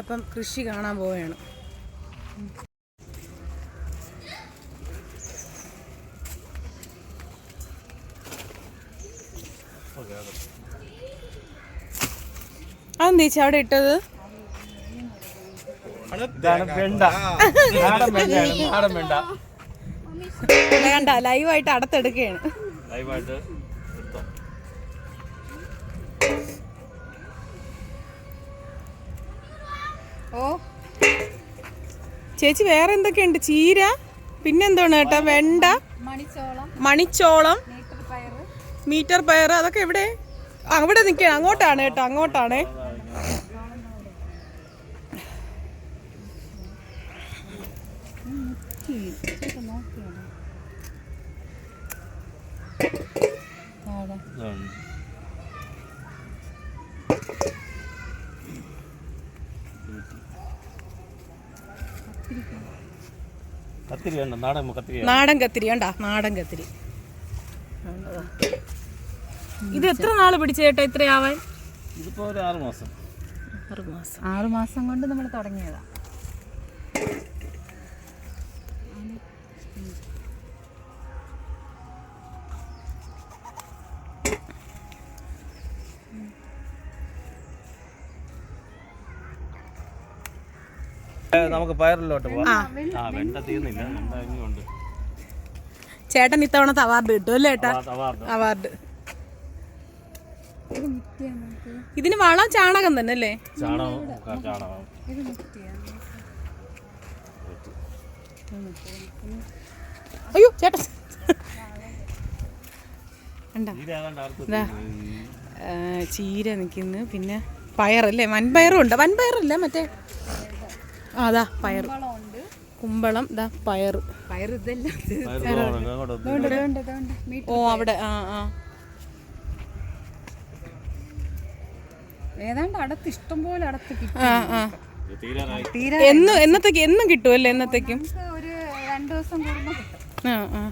അപ്പം കൃഷി കാണാൻ പോവുകയാണ്. അതെന്താ ചേച്ചി അവിടെ ഇട്ടത്? വേണ്ട. ലൈവായിട്ട് അടുത്തെടുക്കുകയാണ്. ലൈവായിട്ട് ഓ. ചേച്ചി വേറെ എന്തൊക്കെയുണ്ട്? ചീര പിന്നെന്താണ് കേട്ടോ വെണ്ട മണിച്ചോളം മണിച്ചോളം മീറ്റർ പയർ അതൊക്കെ എവിടെ? അവിടെ നിൽക്കണം അങ്ങോട്ടാണ് കേട്ടോ അങ്ങോട്ടാണ്. ഇതാണ്. നാടൻ കത്തിരി നാടൻ കത്തിരി കണ്ടാ നാടൻ കത്തിരി. ഇത് എത്ര നാൾ പിടിച്ചു ചേട്ടാ ഇത്രയാവാൻ? ഇതിപ്പോ ഒരു ആറ് മാസം. ആറ് മാസം. ആറ് മാസം കൊണ്ട് നമ്മൾ തുടങ്ങിയതാ. നമുക്ക് പയറിലോട്ട് ചേട്ടൻ ഇത്തവണത്തെ അവാർഡ് കിട്ടും അല്ലേ അവാർഡ്, ഇതിന് വളം ചാണകം തന്നെ അല്ലേ? അയ്യോ ചേട്ടാ. ചീര നിൽക്കുന്നു പിന്നെ പയറല്ലേ? വൻപയറും ഉണ്ട്. വൻപയറല്ല മറ്റേ അതാ പയർ ഉണ്ട്. കുമ്പളം ദാ പയറ്. പയർ ഇതല്ല. ഓ അവിടെ ആ ആ. ഏതാണ്ട് അടത്ത് ഇഷ്ടം പോലെ അടുത്ത് കിട്ടും. ആ ആ. തീരാറായി. തീരെ എന്നും എന്നത്തേക്ക് എന്നും കിട്ടുമല്ലേ എന്നത്തേക്കും? ഒരു രണ്ടു ദിവസം കൂടുമ്പോൾ കിട്ടും. ആ ആ.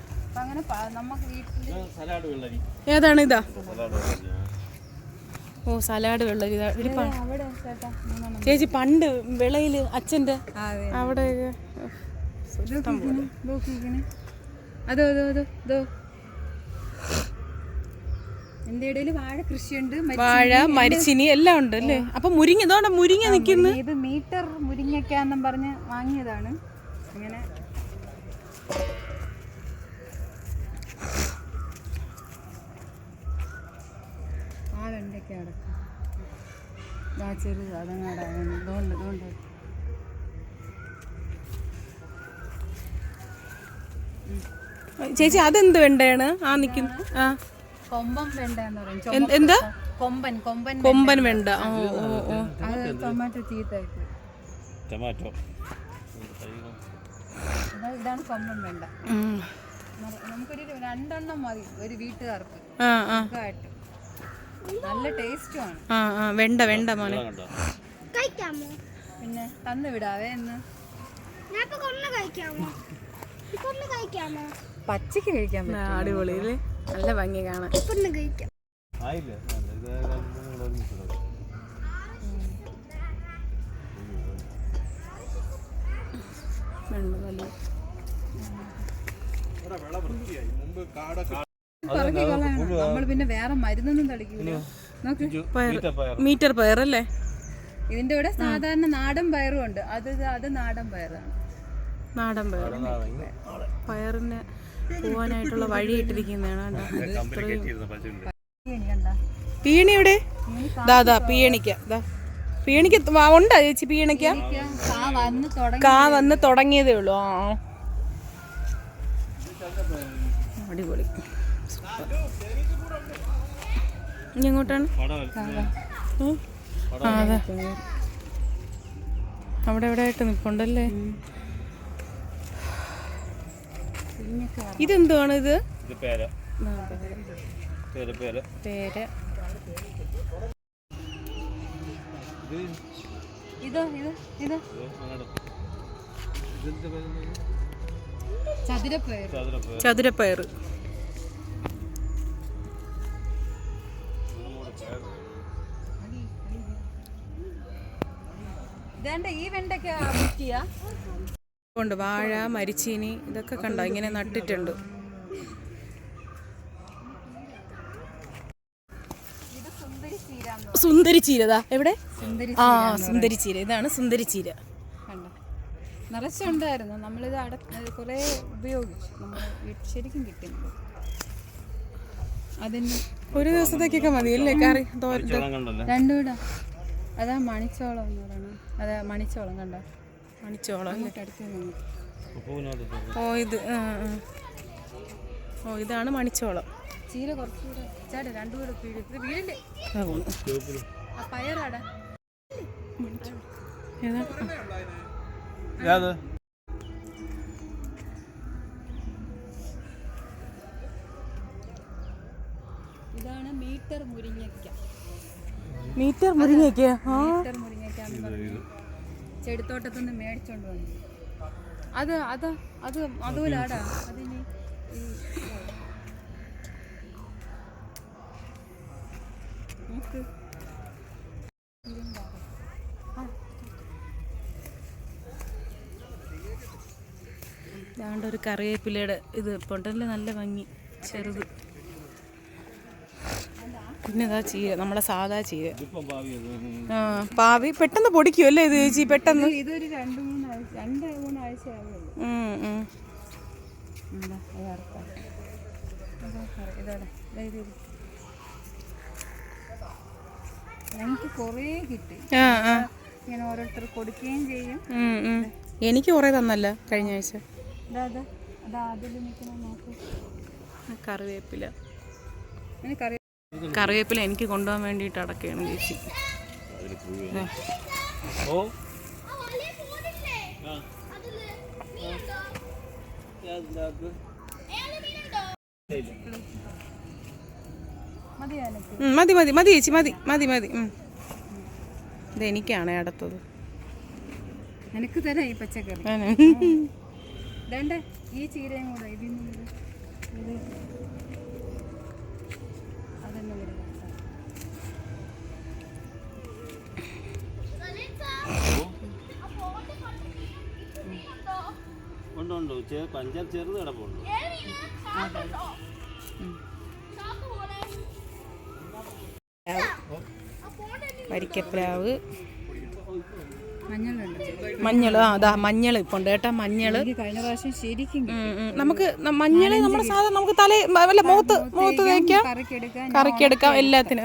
അങ്ങനെ നമുക്ക് വീട്ടിൽ ഏതാണ് ഇതാ സലാഡ് വെള്ളരി. ആ. ഓ സലാഡ് വെള്ള ചേച്ചി പണ്ട് വിളയിൽ അച്ഛന്റെ അതെ അവിടെ അതോ അതോ അതോ അതോ എന്റെ ഇടയിൽ വാഴ കൃഷിയുണ്ട്. വാഴ മരിച്ചിനി എല്ലാം ഉണ്ട് അല്ലേ? അപ്പൊ മുരിങ്ങ ഇതോടെ മുരിങ്ങ നിൽക്കുന്നു. ഇത് മീറ്റർ മുരിങ്ങയ്ക്കാന്നും പറഞ്ഞ് വാങ്ങിയതാണ്. ഇങ്ങനെ ആ ചെറുത് അതങ്ങാടാണ് ഇതുകൊണ്ട് ഇതുകൊണ്ട്. ചേച്ചി അതെന്ത് വേണ്ടാണ് ആ നിൽക്കുന്നു ആ. കൊമ്പൻ വെണ്ട എന്ന് പറയും എന്ത്- കൊമ്പൻ കൊമ്പൻ കൊമ്പൻ വേണ്ട. ഓ ഓ ഓ. അത് ടൊമാറ്റോ ചീത്തായിട്ട് ടൊമാറ്റോ. ഇതാണ് കൊമ്പൻ വെണ്ട. നമുക്കൊരു രണ്ടെണ്ണം മതി. ഒരു വീട്ടുകാർക്ക്. ആയിട്ട് നല്ല ടേസ്റ്റുമാണ് ആ ആ വെണ്ട വെണ്ട മോനെ. കഴിക്കാമോ? പിന്നെ തന്നു വിടാവേ എന്ന് ഞാൻ ഇപ്പൊ കൊന്ന് കഴിക്കാമോ? കൊന്ന് കഴിക്കാമോ? പച്ചക്ക് കഴിക്കാൻ അടിപൊളി അല്ലേ നല്ല ഭംഗി കാണാൻ. കൊന്ന് കഴിക്കാം. ആയില്ലേ? വൃത്തിയായി. മുമ്പ് രണ്ടും നമ്മൾ പിന്നെ വേറെ മരുന്നൊന്നും തളിക്കില്ല നോക്ക്. ഇഞ്ചു, പയർ മീറ്റർ പയർ അല്ലേ ഇതിന്റെ കൂടെ സാധാരണ നാടൻ പയറും ഉണ്ട്. അത് അത് നാടൻ പയറാണ്. നാടൻ പയർ പയറിന് പോവാനായിട്ടുള്ള വഴി ഇട്ടിരിക്കുന്നതാണ്? ദാദാ പീണി ഇവിടെ ദാ ദാ പീണിക്ക. ദാ. പീണിക്ക് ഉണ്ടാ ചേച്ചി പീണിക്ക? കാ വന്ന് തുടങ്ങി തുടങ്ങിയതേ ഉള്ളൂ. ആ. അടിപൊളി. ഇനി എങ്ങോട്ടാണ് പടം ഉം. ആ അതെ. അവിടെ എവിടെ ആയിട്ട് നിൽപ്പുണ്ടല്ലേ? ഇതെന്തുവാണ് ഇത്? ഇത് പേര. പേര. പേര പേര്. ഇത് ചതുരപ്പയർ. ചതുരപ്പയർ. ഇതാണ്ട് ഈ വെണ്ടയ്ക്ക വാഴ മരിച്ചീനി ഇതൊക്കെ കണ്ടോ? ഇങ്ങനെ നട്ടിട്ടുണ്ട്. ഇത് സുന്ദരി ചീര സുന്ദരി ചീരതാ എവിടെ? സുന്ദരി ആ സുന്ദരി ചീര ഇതാണ് സുന്ദരി ചീര. കണ്ട? നിറച്ചുണ്ടായിരുന്നു. നമ്മളിത് അട കുറേ ഉപയോഗിച്ചു. നമ്മൾ ശരിക്കും കിട്ടുന്നു അതിന് ഒരു ദിവസത്തേക്കൊക്കെ മതി അല്ലേ കറി തോരൻ അതാ മണിച്ചോളം എന്ന് പറയുന്നത് അതാ മണിച്ചോളം കണ്ട? മണിച്ചോളം. അടുത്ത് ഓ ഇത്. ഓ ഇതാണ് മണിച്ചോളം. ചീര കുറച്ചുകൂടെ ചേട്ടാ രണ്ടും കൂടെ വീട് ഇത്. ചുവപ്പിൽ. ആ പയറാടാ. ഇതാണ് മീറ്റർ മുരിങ്ങയ്ക്ക. മീറ്റർ മുരിങ്ങയ്ക്ക്? ആ. മീറ്റർ മുരിങ്ങയ്ക്ക എന്ന് പറഞ്ഞ്. ചെടിത്തോട്ടത്തിൽ നിന്ന് മേടിച്ചോണ്ട് വന്നു. അത് അത് അത് അതുപോലാടാ. അതിന് ഇതാണ്ട് ഒരു കറിവേപ്പിലയുടെ ഇത് പൊണ്ടല്ലേ നല്ല ഭംഗി ചെറുത്. പിന്നെ ഇതാ ചീര നമ്മുടെ സാധാ ചീര പാവി പെട്ടെന്ന് പൊടിക്കും അല്ലേ ഇത് ചേച്ചി പെട്ടെന്ന്? ഇതൊരു രണ്ട് മൂന്ന് ആഴ്ച രണ്ട് കറി. ഞങ്ങൾക്ക് കിട്ടി. ആ ആ. ഇങ്ങനെ ഓരോരുത്തർ കൊടുക്കുകയും ചെയ്യും. എനിക്ക് കുറേ തന്നല്ല കഴിഞ്ഞ ആഴ്ച. കറിവേപ്പില. കറി കറിവേപ്പില എനിക്ക് കൊണ്ടുപോകാൻ വേണ്ടിയിട്ട് അടക്കുകയാണ് ചേച്ചി. ഓ. മതി മതി മതി ചേച്ചി മതി മതി മതി. ഉം. ഇത് എനിക്കാണ് അടുത്തത്. എനിക്ക് തരാം ഈ പച്ചക്കറി. ഈ ചീരയും കൂടെ ഇതിന് ഉണ്ട് ഉണ്ട് ചെ- പഞ്ചായത്ത് ചെറുത് കിടപ്പുണ്ട്. വരിക്കപ്രാവ്. മഞ്ഞൾ ആ അതാ മഞ്ഞൾ ഇപ്പോൾ ഉണ്ട് കേട്ടാ മഞ്ഞൾ കഴിഞ്ഞ പ്രാവശ്യം ശരിക്കും നമുക്ക് മഞ്ഞൾ നമ്മുടെ സാധാരണ നമുക്ക് തല വല്ല മുഖത്ത് മുഖത്ത് തേക്കാം. കറക്കിയെടുക്കാം കറിക്കെടുക്കാം എല്ലാത്തിനും.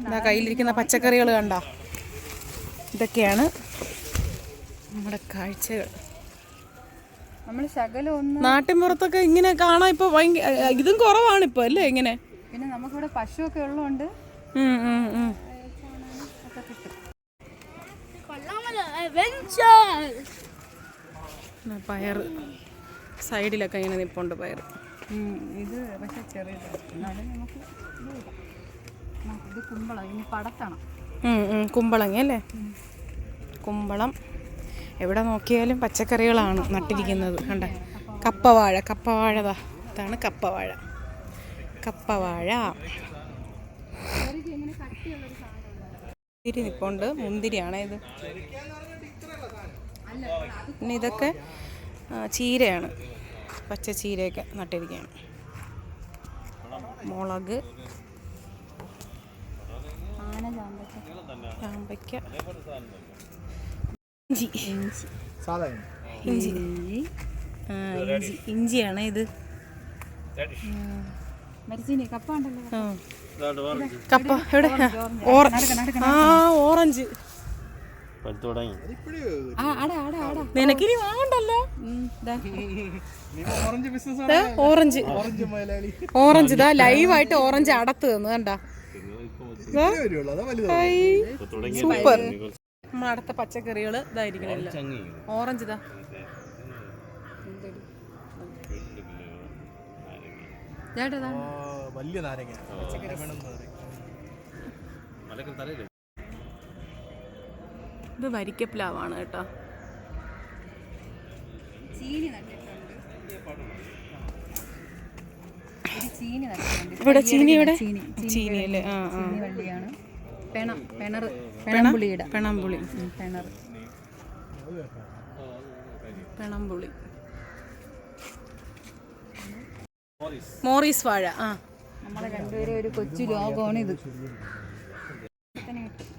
ഇതാ കയ്യിലിരിക്കുന്ന പച്ചക്കറികൾ കണ്ട? ഇതൊക്കെയാണ് നമ്മുടെ കാഴ്ചകൾ. നമ്മൾ ശകലം ഒന്ന് നാട്ടിൻപുറത്തൊക്കെ ഇങ്ങനെ കാണാൻ ഇപ്പൊ ഭയങ്കര ഇതും കുറവാണ് ഇപ്പൊ അല്ലേ ഇങ്ങനെ? പിന്നെ നമുക്കിവിടെ പശുവൊക്കെ ഉള്ളതുകൊണ്ട് പയറ് സൈഡിലൊക്കെ ഇങ്ങനെ നിപ്പുണ്ട് പയർ. ഇത് പക്ഷെ ചെറിയതാണ് എന്നാലും നമുക്ക് ഇത് നമുക്ക് ഇത് കുമ്പളം ഇനി പടത്തണം. കുമ്പളങ്ങ അല്ലേ? കുമ്പളം. എവിടെ നോക്കിയാലും പച്ചക്കറികളാണ് നട്ടിരിക്കുന്നത്. കണ്ട? കപ്പവാഴ കപ്പവാഴതാ ഇതാണ് കപ്പവാഴ. കപ്പവാഴ. മുന്തിരി നിപ്പുണ്ട്. മുന്തിരിയാണ് ഇത്. പിന്നെ ഇതൊക്കെ ചീരയാണ്. പച്ച ചീരയൊക്കെ നട്ടിരിക്കുകയാണ്. മുളക്. ചാമ്പയ്ക്ക. ഇഞ്ചി. ഇഞ്ചി. ആ, ഇഞ്ചി. ഇഞ്ചിയാണ് ഇത്. കപ്പ എവിടെ? ഓറഞ്ച് ആ ഓറഞ്ച്. നിനക്കിനി വാങ്ങണ്ടല്ലോ ഓറഞ്ച് ഓറഞ്ച്. ഇതാ ലൈവായിട്ട് ഓറഞ്ച് അടത്ത് തന്നു കണ്ടാ. സൂപ്പർ. നമ്മൾ അടുത്ത പച്ചക്കറികൾ ഇതായിരിക്കണല്ലോ. ഓറഞ്ച് ഇതാ. ചേട്ടാ. വലിയ നാരങ്ങ. ഇത് വരിക്കപ്ലാവാണ് കേട്ടോ. ചീനി ഇവിടെ ചീനി ഇവിടെ? ചീനി. ചീനി അല്ലേ ആ ആ. ചീനി വള്ളിയാണ്. പെണം പെണറ്. പെണമ്പുളിയുടെ പെണമ്പുളി കിണർ. പെണമ്പുളി മോറീസ് വാഴ ആ. നമ്മളെ രണ്ടുപേരും ഒരു കൊച്ചു ലോകമാണ് ഇത്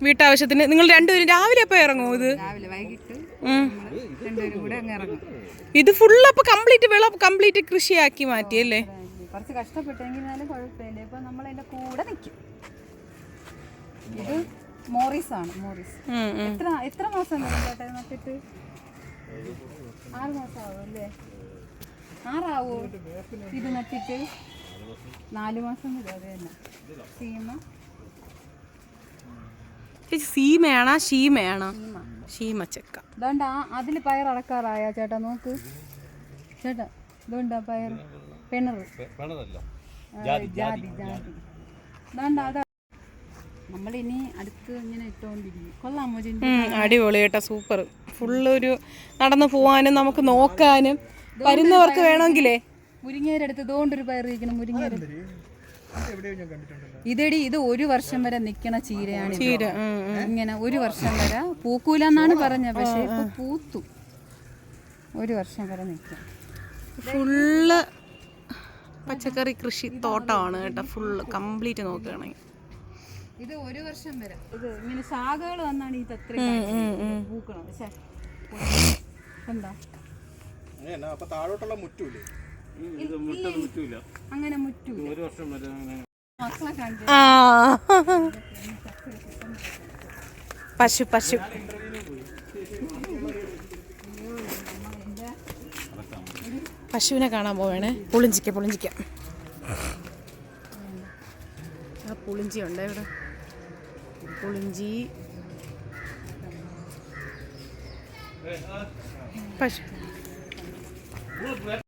വീട്ടാവശ്യത്തിന് നിങ്ങൾ രണ്ടുപേരും രാവിലെ എപ്പോ ഇറങ്ങും ഇത്? രാവിലെ വൈകിട്ട് രണ്ടുപേരും കൂടെ അങ്ങ് ഇറങ്ങും. ഇത് ഫുള്ള് അപ്പൊ കംപ്ലീറ്റ് വിള കംപ്ലീറ്റ് കൃഷിയാക്കി മാറ്റിയല്ലേ കുറച്ച് കഷ്ടപ്പെട്ടെങ്കിൽ കുഴപ്പമില്ല. ഇപ്പൊ നമ്മൾ അതിന്റെ കൂടെ നിൽക്കും ഇത് മോറീസ്. ആണ് മോറീസ്. എത്ര എത്ര മാസം ചേട്ടാ നട്ടിട്ട് ആറ് മാസം ആവും അല്ലേ? ആറാവോ? ഇത് നട്ടിട്ട് നാല് മാസം വരും അത് തന്നെ. സീമ? ചേച്ചി സീമയാണോ ഷീമയാണോ? ഷീമ ചെക്ക. ഇതുകൊണ്ട് ആ അതിൽ പയർ അടക്കാറായ ചേട്ടാ നോക്ക്. ചേട്ടാ ഇതുകൊണ്ടാ പയർ പിണർ ജാതി ജാതി ഇതാണ്ട് അതാ നമ്മളിനി അടുത്ത് ഇങ്ങനെ അടിപൊളി കേട്ടോ സൂപ്പർ ഫുള്ള് ഒരു നടന്നു പോവാനും നമുക്ക് നോക്കാനും വരുന്നവർക്ക് വേണമെങ്കിലേ. മുരിങ്ങേരെടുത്ത് ഇതുകൊണ്ടൊരു പയർ ഇരിക്കണം ഇതടി ഇതെടി ഇത് ഒരു വർഷം വരെ നിക്കണ ചീരയാണ്. ചീര. ഇങ്ങനെ ഒരു വർഷം വരെ പൂക്കൂലെന്നാണ് പറഞ്ഞത് പക്ഷെ ഇപ്പൊ പൂത്തു. ഒരു വർഷം വരെ നിൽക്കും ഫുള്ള് പച്ചക്കറി കൃഷി തോട്ടമാണ് കേട്ടോ ഫുള്ള് കംപ്ലീറ്റ് നോക്കുകയാണെങ്കിൽ. ഇത് ഒരു വർഷം വരെ. ഇത് ഇങ്ങനെ ശാഖകൾ വന്നാണ് ഈ തത്ര പൂക്കണം. പക്ഷേ എന്താ? താഴോട്ടുള്ള മുറ്റൂലേ അങ്ങനെ മുറ്റു ഒരു വർഷം വരെ മക്കളെ പശു പശു. പശുവിനെ കാണാൻ പോവാണ്. പുളിഞ്ചിക്ക പുളിഞ്ചിക്ക. ആ പുളിഞ്ചി ഉണ്ട് ഇവിടെ. പുളിഞ്ചി. പശു